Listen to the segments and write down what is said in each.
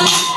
Amen.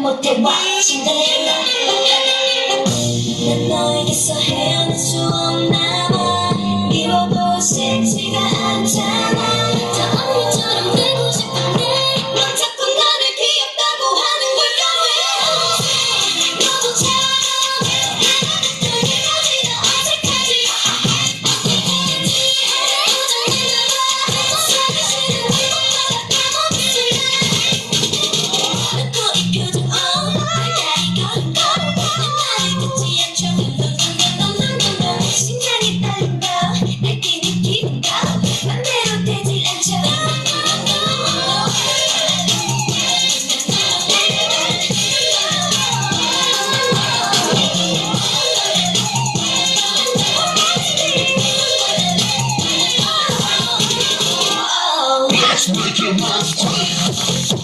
난 못해 와 심장에 난 너에게서 헤어날 수 없어 Thank you.